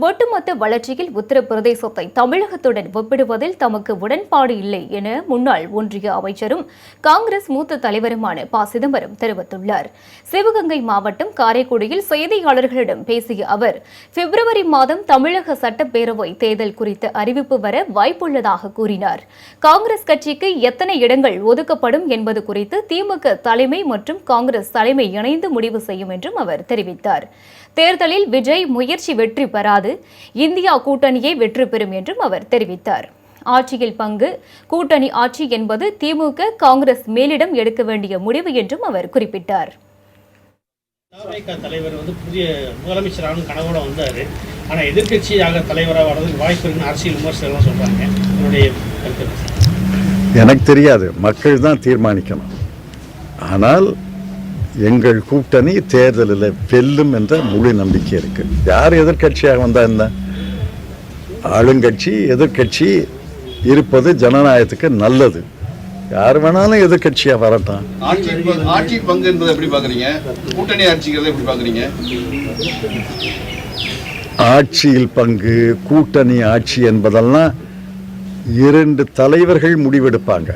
ஒட்டுமொத்த வளர்ச்சியில் உத்தரப்பிரதேசத்தை தமிழகத்துடன் ஒப்பிடுவதில் தமக்கு உடன்பாடு இல்லை என முன்னாள் ஒன்றிய அமைச்சரும் காங்கிரஸ் மூத்த தலைவருமான ப. சிதம்பரம் தெரிவித்துள்ளார். சிவகங்கை மாவட்டம் காரைக்குடியில் செய்தியாளர்களிடம் பேசிய அவர் பிப்ரவரி மாதம் தமிழக சட்டப்பேரவை தேர்தல் குறித்த அறிவிப்பு வர வாய்ப்புள்ளதாக கூறினார். காங்கிரஸ் கட்சிக்கு எத்தனை இடங்கள் ஒதுக்கப்படும் என்பது குறித்து திமுக தலைமை மற்றும் காங்கிரஸ் தலைமை இணைந்து முடிவு செய்யும் என்றும் அவர் தெரிவித்தார். தேர்தலில் விஜய் முயற்சி வெற்றி பெறாது இந்தியா கூட்டணியே வெற்றி பெறும் என்றும் அவர் தெரிவித்தார். ஆட்சியில் பங்கு கூட்டணி ஆட்சி என்பது திமுக காங்கிரஸ் மேலிடம் எடுக்க வேண்டிய முடிவு என்றும் அவர் குறிப்பிட்டார். தலைவர் வந்து புதிய முதலமைச்சரான கனவோட வந்தார். ஆனால் எதிர்க்கட்சியாக தலைவராக வர்றதுக்கு வாய்ப்பு இருக்குன்னு அரசியல் விமர்சகர்லாம் சொல்கிறாங்க என்னுடைய? எனக்கு தெரியாது. மக்கள் தான் தீர்மானிக்கணும். ஆனால் எங்கள் கூட்டணி தேர்தலில் வெல்லும் என்ற முழு நம்பிக்கை இருக்கு. யார் எதிர்க்கட்சியாக வந்தா என்ன? ஆளுங்கட்சி எதிர்க்கட்சி இருப்பது ஜனநாயகத்துக்கு நல்லது. யார் வேணாலும் எதிர்க்கட்சியாக வரட்டும். ஆட்சி பங்கு- என்பதை எப்படி பாக்குறீங்க கூட்டணி ஆட்சிங்கிறத எப்படி பாக்குறீங்க ஆட்சியில் பங்கு கூட்டணி ஆட்சி என்பதெல்லாம் இரண்டு தலைவர்கள் முடிவெடுப்பாங்க.